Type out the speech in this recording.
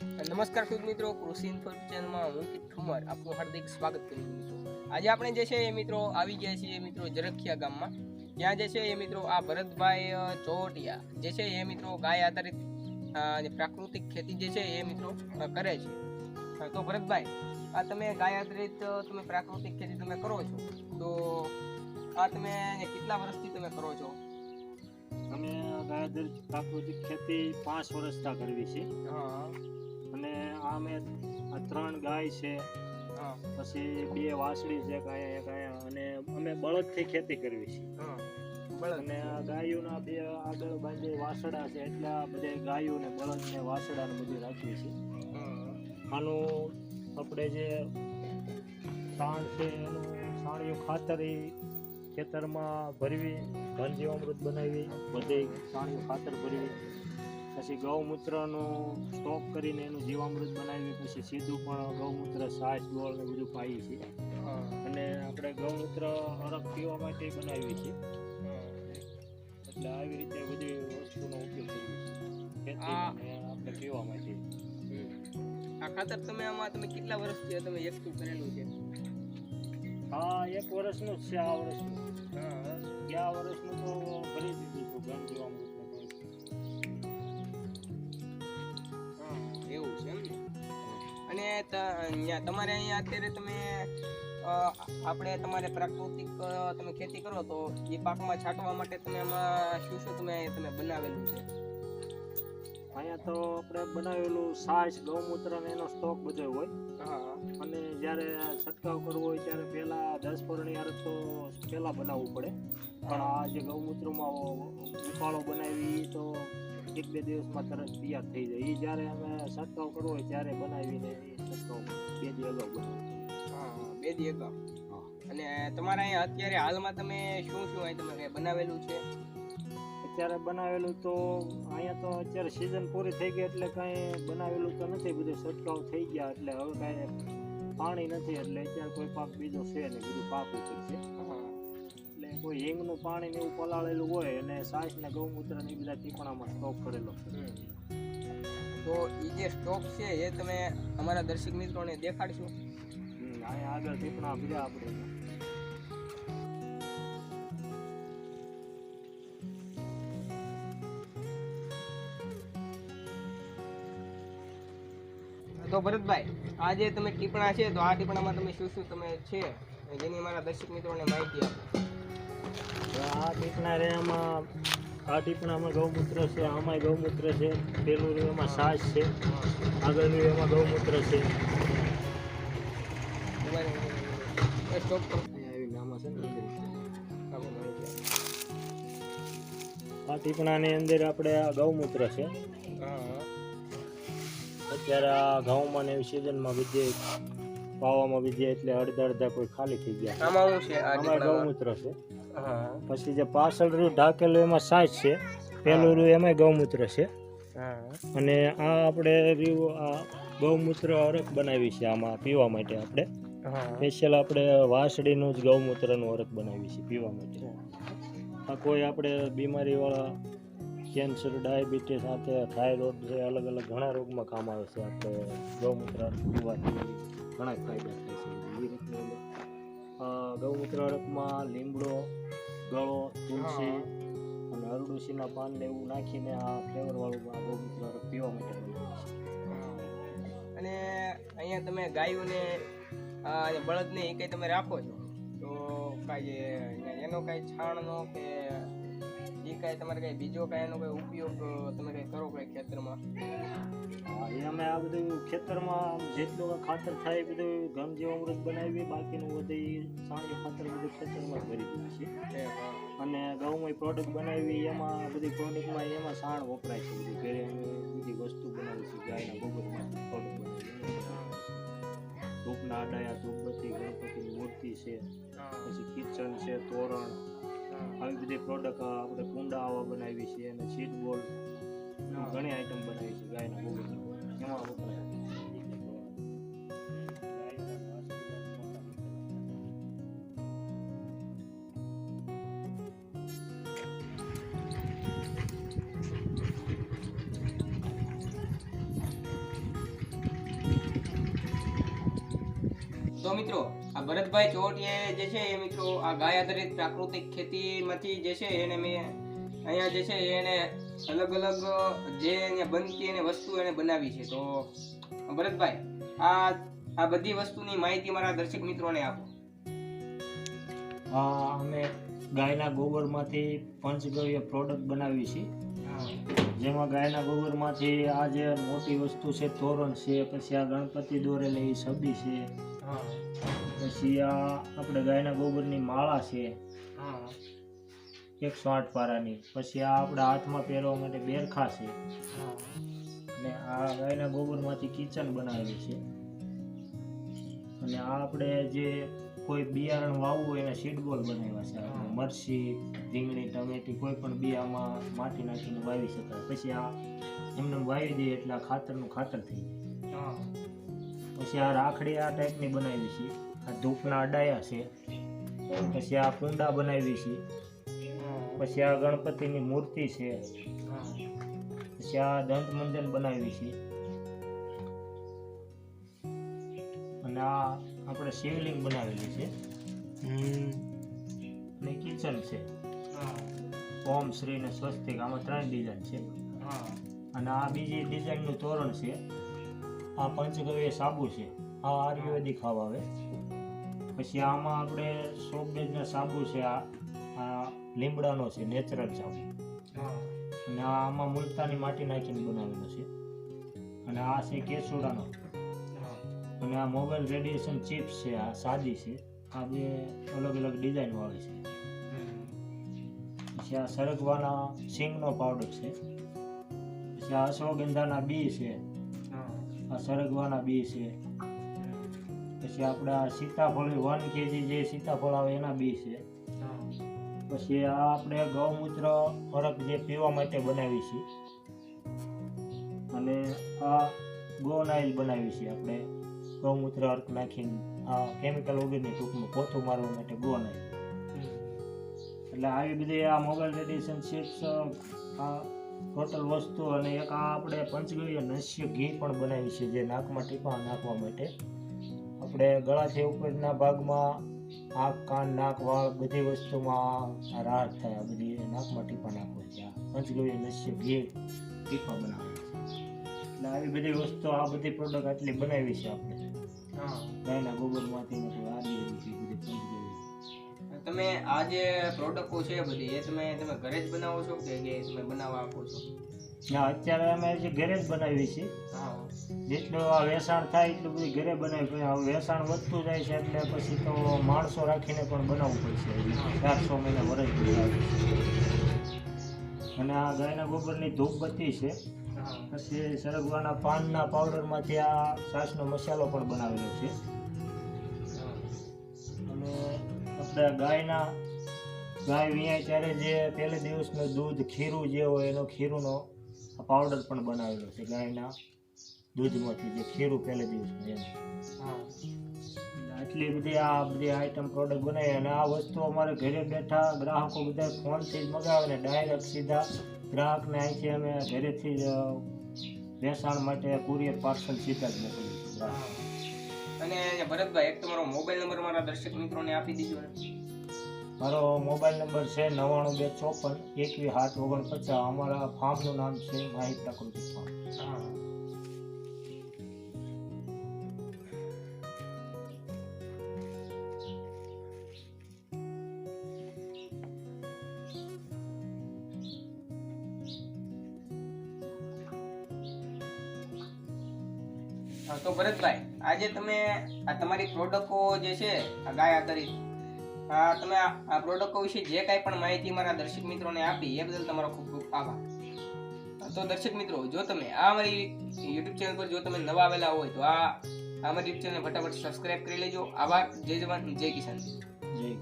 નમસ્કાર ખેડૂત મિત્રો કૃષિ ઇન્ફો ચેનલમાં હું ઠુમર આપનું હાર્દિક સ્વાગત કરું છું મિત્રો. આજે આપણે જે છે એ મિત્રો આવી ગયા છીએ મિત્રો જરખિયા ગામમાં. ત્યાં જે છે એ મિત્રો આ ભરતભાઈ ચોટિયા જે છે એ મિત્રો ગાય આધારિત પ્રાકૃતિક ખેતી જે છે એ મિત્રો કરે છે. તો ભરતભાઈ આ તમે ગાય આધારિત તમે પ્રાકૃતિક ખેતી તમે કરો છો તો આ તમે કેટલા વર્ષથી તમે કરો છો? અમે ગાયદર પ્રાકૃતિક ખેતી પાંચ વર્ષથી કરવી છે. હા. આ ત્રણ ગાય છે. પછી બે વાસળી છે ગાય એક આયા. અને અમે બળદથી ખેતી કરવી છે. અને આ ગાયોના બે આગળ બાજુ વાસડા છે એટલે બધે ગાયો ને બળદ ને વાસડા ને બધું રાખીએ છીએ. આનું આપણે જે સાણ છે એનું સાણિયું ખાતર એ ખેતરમાં ભરવી ઘનજીવામૃત બનાવી બધે સાણિયું ખાતર ભરવી. પછી ગૌમૂત્રનો સ્ટોક કરીને એનું જીવામૃત બનાવી પછી સીધું પણ ગૌમૂત્ર સાસ ગોળ ને બધું પાઈએ છીએ. અને આપણે ગૌમૂત્ર અરગ પીવા માટે બનાવીએ છીએ. એટલે આવી રીતે બધી વસ્તુનો ઉપયોગ કરીએ છીએ. આપણે પીવા માટે. આ ખાતર તમે આમાં તમે કેટલા વર્ષથી તમે એકઠું કરેલું છે? હા એક વર્ષનું જ છે આ વર્ષનું. હા. ગયા વર્ષનું તો ભરી દીધું હતું ગન જીવામૃત. અહીંયા તમારે અહીંયા અત્યારે તમે આપણે તમારે પ્રાકૃતિક તમે ખેતી કરો તો એ પાકમાં છાંટવા માટે તમે એમાં શું શું તમે તમે બનાવેલું છે? અહીંયા તો આપણે બનાવેલું છાશ ગૌમૂત્ર ને એનો સ્ટોક બધો હોય. હા. અને જ્યારે છંટકાવ કરવો હોય ત્યારે પહેલા દસ પરણી અરગ તો પહેલાં બનાવવું પડે. પણ આ જે ગૌમૂત્રમાં ઉકાળો બનાવી તો એક બે દિવસમાં તરત તૈયાર થઈ જાય. એ જ્યારે અમે છંટકાવ કરવો હોય ત્યારે બનાવીને બે દી અગાઉ હા બે દી અગાઉ અને તમારા અહીંયા અત્યારે હાલમાં તમે શું શું અહીં તમે બનાવેલું છે? અત્યારે બનાવેલું તો અહીંયા તો અત્યારે સિઝન પૂરી થઈ ગઈ એટલે કાંઈ બનાવેલું તો નથી. બધું છંટકાવ થઈ ગયા એટલે હવે કાંઈ પાણી નથી. એટલે અત્યારે કોઈ પાક બીજો છે નહીં. બધું પાક ઉપર છે. એટલે કોઈ હિંગનું પાણી ને એવું પલાળેલું હોય અને સાસ ને ગૌમૂત્ર ને બધા ટીપણામાં સ્ટોક કરેલો છે. તો એ જે સ્ટોક છે એ તમે અમારા દર્શક મિત્રોને દેખાડશો. અહીંયા આગળ ટીપણા બીજા આપણે. તો ભરતભાઈ આ જે તમે ટીપણા છે તો આ ટીપણામાં તમે શું શું તમે છે? જેની અમારા દર્શક મિત્રોને માહિતી આપો. તો આ ટીપણા રે એમાં આ ટીપણામાં ગૌમૂત્ર છે આમાંય ગૌમૂત્ર છે પેલું એમાં સાસ છે આગળનું એમાં ગૌમૂત્ર છે. આ ટીપણાની અંદર આપણે આ ગૌમૂત્ર છે. અત્યારે આ ઘઉંમાં ને એવી સિઝનમાં બીજે પાવામાં બીજે એટલે અડધા અડધા કોઈ ખાલી થઈ ગયા. આમાં શું છે આમાં ગૌમૂત્ર છે. પછી જે પાછળ રૂ ઢાકેલું એમાં સાજ છે પેલું રૂ એમાંય ગૌમૂત્ર છે. અને આ આપણે રીવ આ ગૌમૂત્ર અરક બનાવી છે આમાં પીવા માટે આપણે. સ્પેશિયલ આપણે વાસળીનું જ ગૌમૂત્રનું અરક બનાવી છે પીવા માટે. આ કોઈ આપણે બીમારીવાળા કેન્સર ડાયાબિટીસ સાથે થાઇરોઇડ છે અલગ અલગ ઘણા રોગમાં કામ આવે છે આપણે ગૌમૂત્ર પીવાથી ઘણા ફાયદા થાય છે. ગૌમૂત્ર રકમાં લીમડો ગળો તુલસી અને અરડુસીના પાન ને એવું નાખીને આ ફ્લેવરવાળું આ ગૌમૂત્ર રક પીવા માટે બનાવે છે. અને અહીંયા તમે ગાયોને આ બળદને એ કંઈ તમે રાખો છો? તો કાંઈ એનો કાંઈ છાણનો કે એ કાંઈ તમારે કાંઈ બીજો કાંઈ એનો કાંઈ ઉપયોગ તમે આ બધું ખેતરમાં જેટલું ખાતર થાય એ બધું ઘન જીવામૃત બનાવી બાકીનું બધું સાણિયું ખાતર બધું ખેતરમાં ભરી દીધું છે અને ઘઉંમાં પ્રોડક્ટ બનાવી એમાં બધી પ્રોડક્ટમાં એમાં સાણ વપરાય છે બધું. ઘરે બધી વસ્તુ બનાવી છે ગાયના ગોબરમાં પ્રોડક્ટ બનાવી ધૂપના અડાયા ધૂપબત્તી ગણપતિની મૂર્તિ છે પછી કિચન છે તોરણ. આવી બધી પ્રોડક્ટ આપણે કુંડા આવા બનાવી છે અને સીટ બોર્ડ ઘણી આઈટમ બનાવી છે ગાયના વપરાય તો મિત્રો, આ ભરતભાઈ ચોટીએ જે છે એ મિત્રો આ ગાય આધારિત પ્રાકૃતિક ખેતીમાંથી જે છે એને મેં અહીંયા જે છે એને અલગ અલગ જે અહીંયા બનતી એને વસ્તુ એને બનાવી છે. તો ભરતભાઈ આ આ બધી વસ્તુની માહિતી મારા દર્શક મિત્રોને આપો. આ અમે ગાયના ગોબરમાંથી પંચગવ્ય પ્રોડક્ટ બનાવી છે. જેમાં ગાયના ગોબરમાંથી આ જે મોટી વસ્તુ છે તોરણ છે પછી આ ગણપતિ દોરેલી છબી છે. પછી આ આપણે ગાયના ગોબરની માળા છે. એકસો આઠ પારાની પછી આ આપણા હાથમાં પહેરવા માટે બેરખા છે. અને આ ગાયના ગોબરમાંથી કિચન બનાવેલી છે. અને આ આપણે જે કોઈ બિયારણ વાવવું હોય એના સીડબોલ બનાવ્યા છે. મરસી રીંગણી, ટમેટી કોઈ પણ બિયામાં માટી નાખીને વાવી શકાય. પછી આ એમને વાવી દઈએ એટલે આ ખાતરનું ખાતર થઈ જાય. પછી આ રાખડી આ ટાઈપની બનાવી છે. આ ધૂપના અડાયા છે. પછી આ કુંડા બનાવી છે. પછી આ ગણપતિની મૂર્તિ છે. પછી આ દંત મંદિર બનાવ્યું છે. અને આ આપણે શિવલિંગ બનાવેલી છે. અને કિચન છે. ઓમ શ્રી ને સ્વસ્તિક, આમાં ત્રણ ડિઝાઇન છે. અને આ બીજી ડિઝાઇનનું તોરણ છે. આ પંચગવ્ય સાબુ છે. આ આયુર્વેદિક ખાવા આવે. પછી આમાં આપણે સોપડેજના સાબુ છે, આ આ લીમડાનો છે નેચરલ સાબુ અને આમાં મુલતાની માટી નાખીને બનાવેલો છે. અને આ છે કેસુડાનો. અને આ મોબાઈલ રેડિયેશન ચિપ્સ છે, આ સાદી છે. આ બે અલગ અલગ ડિઝાઇન આવે છે. પછી આ સરગવાના સિંગનો પાવડર છે. પછી આ અશ્વગંધાના બી છે. આ સરગવાના બી છે. પછી આપણે સીતાફળ, વન કેજી જે સીતાફળ આવે એના બી છે. પછી આ આપણે ગૌમૂત્ર અરક જે પીવા માટે બનાવી છે અને આ ગોનાઇલ બનાવી છે આપણે. ગૌમૂત્ર અર્ક નાખીને આ કેમિકલ વગરની ટૂંકમાં પોથું મારવા માટે ગોનાઇલ એટલે આવી બધી આ મોબાઈલ રેડિયેશન ચિપ્સ આ ટોટલ વસ્તુ અને એક આ આપણે પંચગવ્ય નસ્ય ઘી પણ બનાવી છે જે નાકમાં ટીપા નાખવા માટે. આપણે ગળાથી ઉપરના ભાગમાં આંખ કાન નાક વાળ બધી વસ્તુમાં રાહત થાય. આ બધી નાકમાં ટીપા નાખો છે. પંચગવ્ય નસ્ય ઘી ટીપા બનાવે છે. એટલે આવી બધી વસ્તુ આ બધી પ્રોડક્ટ આટલી બનાવી છે આપણે. ગાયના ગોબરમાંથી મતલબ આ બધી બધી પંચગવ્ય. તમે આ જે પ્રોડક્ટો છે બધી એ તમે તમે ઘરે જ બનાવો છો કે કે તમે બનાવવા આપો છો? ના અત્યારે અમે જે ઘરે જ બનાવી છે જેટલું આ વેચાણ થાય એટલું બધું ઘરે બનાવી હવે વેચાણ વધતું જાય છે એટલે પછી તો માણસો રાખીને પણ બનાવવું પડશે. ચારસો મહિના વરસ બનાવે અને આ ગાયના ગોબરની ધૂપબત્તી છે. પછી સરગવાના પાનના પાવડરમાંથી આ છાશનો મસાલો પણ બનાવેલો છે. અને આપણે ગાયના ગાય વિયાય ત્યારે જે પહેલે દિવસનું દૂધ ખીરું જે હોય એનો ખીરુંનો પાવડર પણ બનાવેલો છે. ગાયના દૂધમાંથી જે ખીરું પહેલે દિવસનું એનું આટલી બધી આ બધી આઈટમ પ્રોડક્ટ બનાવી અને આ વસ્તુ અમારે ઘરે બેઠા ગ્રાહકો બધા ફોનથી જ મગાવે ને ડાયરેક્ટ સીધા ગ્રાહકને અહીંથી અમે ઘરેથી જ વેચાણ માટે કુરિયર પાર્સલ સીધા જ મોકલીએ અને ભરતભાઈ એક તમારો મોબાઈલ નંબર મારા દર્શક મિત્રોને આપી દીજો ને મારો મોબાઈલ નંબર છે નવ્વાણું બે ચોપન એકવીસ ઓગણ ઓગણપચાસ. અમારા ફાર્મનું નામ છે માહિત પ્રકૃતિ ફાર્મ. તો ભરતભાઈ, આજે તમે આ તમારી પ્રોડક્ટો જે છે, આ ગાય આધારિત આ તમે આ પ્રોડક્ટો વિશે જે કાંઈ પણ માહિતી મારા દર્શક મિત્રોને આપી, એ બદલ તમારો ખૂબ ખૂબ આભાર. તો દર્શક મિત્રો, જો તમે આ મારી યુટ્યુબ ચેનલ પર જો તમે નવા આવેલા હોય, તો આ અમારી યુટ્યુબ ચેનલને ફટાફટ સબસ્ક્રાઇબ કરી લેજો. આભાર. જય જવાન, જય કિસાન. જય